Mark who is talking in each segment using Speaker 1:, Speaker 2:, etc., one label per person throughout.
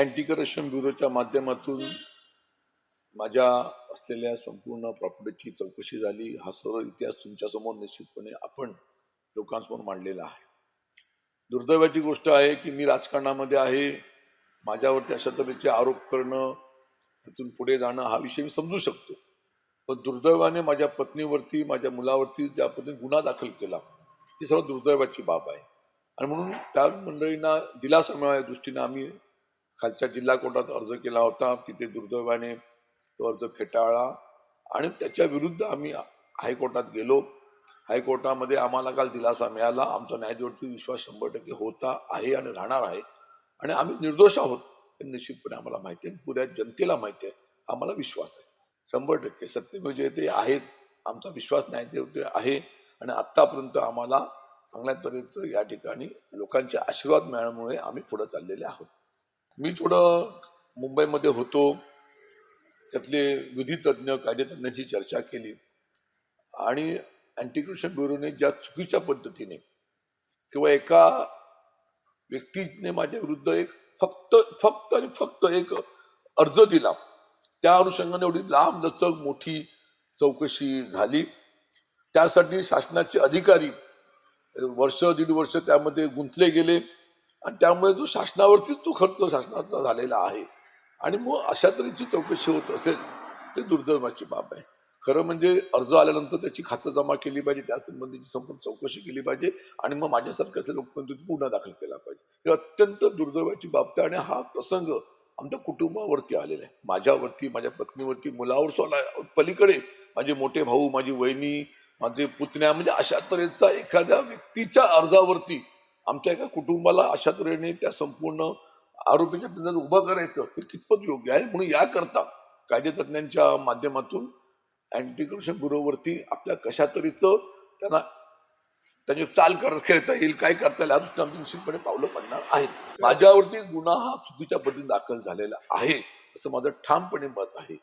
Speaker 1: Anti corruption ब्युरोच्या माध्यमातून माझ्या असलेल्या संपूर्ण प्रॉपर्टीची चौकशी झाली. हा सर्व इतिहास तुमच्यासमोर निश्चितपणे आपण लोकांसमोर मांडलेला आहे. दुर्दैवाची गोष्ट आहे की मी राजकारणामध्ये आहे. माझ्यावरती अशा तऱ्हेचे आरोप करणं तिथून पुढे जाणं हा विषय मी समजू शकतो. पण दुर्दैवाने माझ्या पत्नीवरती माझ्या मुलावरती ज्या पद्धतीने गुन्हा दाखल केला ही सर्व दुर्दैवाची बाब आहे. आणि म्हणून त्या मंडळींना दिलासा मिळाल्या दृष्टीने आम्ही खालच्या जिल्हा कोर्टात अर्ज केला होता. तिथे दुर्दैवाने तो अर्ज फेटाळला आणि त्याच्या विरुद्ध आम्ही हायकोर्टात गेलो. हायकोर्टामध्ये आम्हाला काल दिलासा मिळाला. आमचा न्यायाधीवरती विश्वास शंभर टक्के होता आहे आणि राहणार आहे. आणि आम्ही निर्दोष आहोत हे निश्चितपणे आम्हाला माहिती आहे पुऱ्या जनतेला माहिती आहे. आम्हाला विश्वास आहे. शंभर टक्के सत्यमेव जयते आहेच. आमचा विश्वास न्यायाधीवरती आहे आणि आत्तापर्यंत आम्हाला चांगल्या तऱ्हेचं या ठिकाणी लोकांचे आशीर्वाद मिळाल्यामुळे आम्ही पुढे चाललेले आहोत. मी थोडं मुंबईमध्ये होतो. त्यातले विधितज्ञ कायदेतज्ञांशी चर्चा केली. आणि अँटी करप्शन ब्युरोने ज्या चुकीच्या पद्धतीने किंवा एका व्यक्तीने माझ्या विरुद्ध एक फक्त फक्त आणि फक्त एक अर्ज दिला त्या अनुषंगाने एवढी लांब लचक मोठी चौकशी झाली. त्यासाठी शासनाचे अधिकारी वर्ष दीड वर्ष त्यामध्ये गुंतले गेले. आणि त्यामुळे जो शासनावरतीच तो खर्च शासनाचा झालेला आहे. आणि मग अशा तऱ्हेची चौकशी होत असेल ते दुर्दैवाची बाब आहे. खरं म्हणजे अर्ज आल्यानंतर त्याची खातं जमा केली पाहिजे त्या संबंधीची संपूर्ण चौकशी केली पाहिजे आणि मग माझ्यासारखे असे लोक गुन्हा दाखल केला पाहिजे. हे अत्यंत दुर्दैवाची बाब आहे आणि हा प्रसंग आमच्या कुटुंबावरती आलेला आहे. माझ्यावरती माझ्या पत्नीवरती मुलावर सोडा पलीकडे माझे मोठे भाऊ माझी वहिनी माझे पुतण्या म्हणजे अशा तऱ्हेचा एखाद्या व्यक्तीच्या अर्जावरती आमच्या एका कुटुंबाला अशा तऱ्हेने त्या संपूर्ण आरोपीच्या पिंजात उभं करायचं हे कितपत योग्य आहे? म्हणून याकरता कायदेतज्ञांच्या माध्यमातून अँटी करप्शन ब्युरोवरती आपल्या कशा तऱ्हेचं त्यांना त्यांची चाल कर खेळता येईल काय करता येईल अजून आम्ही निश्चितपणे पावलं पडणार आहेत. माझ्यावरती गुन्हा हा चुकीच्या पद्धतीने दाखल झालेला आहे असं माझं ठामपणे मत आहे.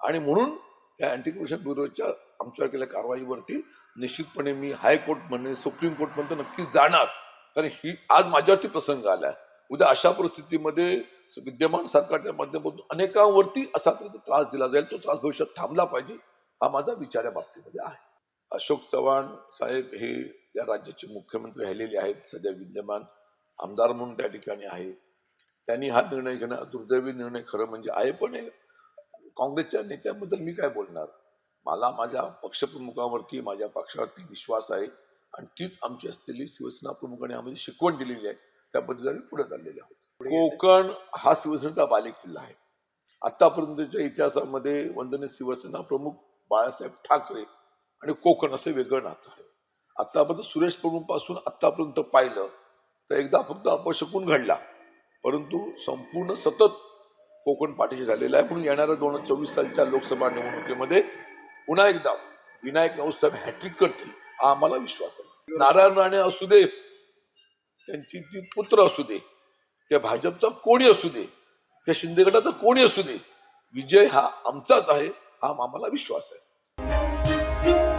Speaker 1: आणि म्हणून या अँटी करप्शन ब्युरोच्या आमच्यावर केलेल्या कारवाईवरती निश्चितपणे मी हायकोर्ट म्हणणे सुप्रीम कोर्ट नक्की जाणार. कारण ही आज माझ्यावरती प्रसंग आलाय. उद्या अशा परिस्थितीमध्ये विद्यमान सरकारच्या माध्यमातून अनेकांवरती असा त्रास दिला जाईल तो त्रास भविष्यात थांबला पाहिजे हा माझा विचार या बाबतीमध्ये आहे. अशोक चव्हाण साहेब हे या राज्याचे मुख्यमंत्री राहिलेले आहेत सध्या विद्यमान आमदार म्हणून त्या ठिकाणी आहे. त्यांनी हा निर्णय घेणं दुर्दैवी निर्णय खरं म्हणजे आहे पण काँग्रेसच्या नेत्याबद्दल मी काय बोलणार? मला माझ्या पक्षप्रमुखावरती माझ्या पक्षावरती विश्वास आहे. आणि तीच आमची असलेली शिवसेना प्रमुखाने आम्हाला शिकवण दिलेली आहे. त्या पद्धतीने पुढे चाललेले आहोत. कोकण हा शिवसेनेचा बालेकिल्ला आहे. आतापर्यंतच्या इतिहासामध्ये वंदनीय शिवसेना प्रमुख बाळासाहेब ठाकरे आणि कोकण असं वेगळं नातं आहे. आतापर्यंत सुरेश प्रभू पासून आतापर्यंत पाहिलं तर एकदा फक्त अपशकून घडला. परंतु संपूर्ण सतत कोकण पाठीशी झालेला आहे. म्हणून येणाऱ्या दोन हजार चोवीस सालच्या लोकसभा निवडणुकीमध्ये पुन्हा एकदा विनायक राऊतसाहेब हॅट्रिक करतील. आम्हाला विश्वास आहे. नारायण राणे असू दे त्यांची ती पुत्र असू दे किंवा भाजपचा कोणी असू दे किंवा शिंदे गटाचा कोणी असू दे विजय हा आमचाच आहे हा आम्हाला विश्वास आहे.